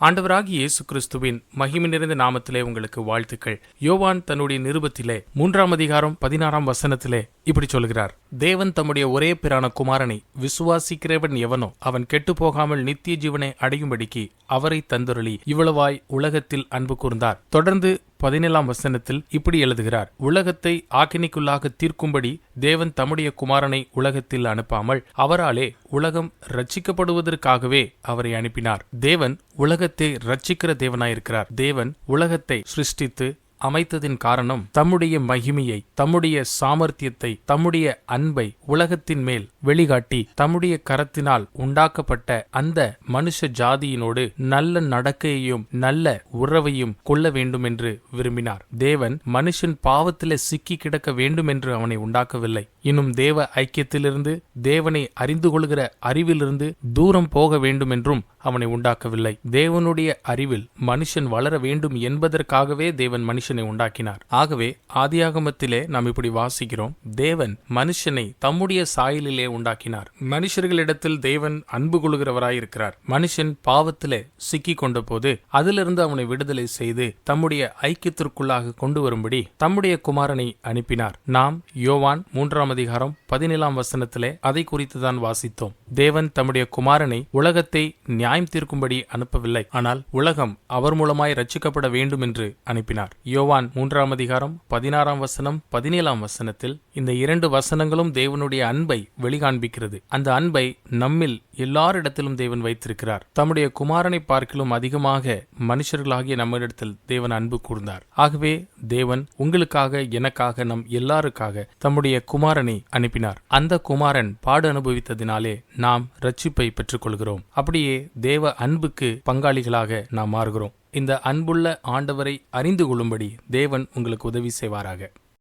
ஆண்டவராகி இயேசு கிறிஸ்துவின் மகிமை நிறைந்த நாமத்திலே உங்களுக்கு வாழ்த்துக்கள். யோவான் தன்னுடைய நிருபத்திலே மூன்றாம் அதிகாரம் பதினாறாம் வசனத்திலே இப்படி சொல்கிறார். தேவன் தம்முடைய ஒரே பிரான குமாரனை விசுவாசிக்கிறவன் எவனோ அவன் கெட்டுப் போகாமல் நித்திய ஜீவனை அடையும்படிக்கு அவரை தந்துருளி இவ்வளவாய் உலகத்தில் அன்பு கூர்ந்தார். தொடர்ந்து பதினேழாம் வசனத்தில் இப்படி எழுதுகிறார். உலகத்தை ஆக்கினிக்குள்ளாக தீர்க்கும்படி தேவன் தம்முடைய குமாரனை உலகத்தில் அனுப்பாமல் அவராலே உலகம் ரட்சிக்கப்படுவதற்காகவே அவரை அனுப்பினார். தேவன் உலகத்தை ரட்சிக்கிற தேவனாயிருக்கிறார். தேவன் உலகத்தை சிருஷ்டித்து அமைத்ததின் காரணம் தம்முடைய மகிமையை தம்முடைய சாமர்த்தியத்தை தம்முடைய அன்பை உலகத்தின் மேல் வெளிகாட்டி தம்முடைய கரத்தினால் உண்டாக்கப்பட்ட அந்த மனுஷ ஜாதியினோடு நல்ல நடக்கையையும் நல்ல உறவையும் கொள்ள வேண்டும் என்று விரும்பினார். தேவன் மனுஷன் பாவத்திலே சிக்கி கிடக்க வேண்டும் என்று அவனை உண்டாக்கவில்லை. இன்னும் தேவ ஐக்கியத்திலிருந்து தேவனை அறிந்து கொள்கிற அறிவிலிருந்து தூரம் போக வேண்டும் என்றும் அவனை உண்டாக்கவில்லை. தேவனுடைய அறிவில் மனுஷன் வளர வேண்டும் என்பதற்காகவே தேவன் மனுஷனை உண்டாக்கினார். ஆகவே ஆதியாகமத்திலே நாம் இப்படி வாசிக்கிறோம். தேவன் மனுஷனை தம்முடைய சாயலிலே உண்டாக்கினார். மனுஷர்களிடத்தில் தேவன் அன்பு கொள்கிறவராயிருக்கிறார். மனுஷன் பாவத்திலே சிக்கி கொண்ட போது அதிலிருந்து அவனை விடுதலை செய்து தம்முடைய ஐக்கியத்திற்குள்ளாக கொண்டு வரும்படி தம்முடைய குமாரனை அனுப்பினார். நாம் யோவான் மூன்றாம் அதிகாரம் பதினேழாம் வசனத்திலே அதை குறித்து தான் வாசித்தோம். தேவன் தம்முடைய குமாரனை உலகத்தை நியாயம் தீர்க்கும்படி அனுப்பவில்லை. ஆனால் உலகம் அவர் மூலமாய் ரட்சிக்கப்பட வேண்டும் என்று அனுப்பினார். யோவான் மூன்றாம் அதிகாரம் பதினாறாம் வசனம் பதினேழாம் வசனத்தில் இந்த இரண்டு வசனங்களும் தேவனுடைய அன்பை வெளிகாண்பிக்கிறது. அந்த அன்பை நம்மில் எல்லாரிடத்திலும் தேவன் வைத்திருக்கிறார். தம்முடைய குமாரனை பார்க்கிலும் அதிகமாக மனுஷர்களாகிய நம்மிடத்தில் தேவன் அன்பு கூர்ந்தார். ஆகவே தேவன் உங்களுக்காக எனக்காக நம் எல்லாருக்காக தம்முடைய குமாரனை அனுப்பினார். அந்த குமாரன் பாடு அனுபவித்ததினாலே நாம் ரட்சிப்பை பெற்றுக்கொள்கிறோம். அப்படியே தேவ அன்புக்கு பங்காளிகளாக நாம் மாறுகிறோம். இந்த அன்புள்ள ஆண்டவரை அறிந்து கொள்ளும்படி தேவன் உங்களுக்கு உதவி செய்வாராக.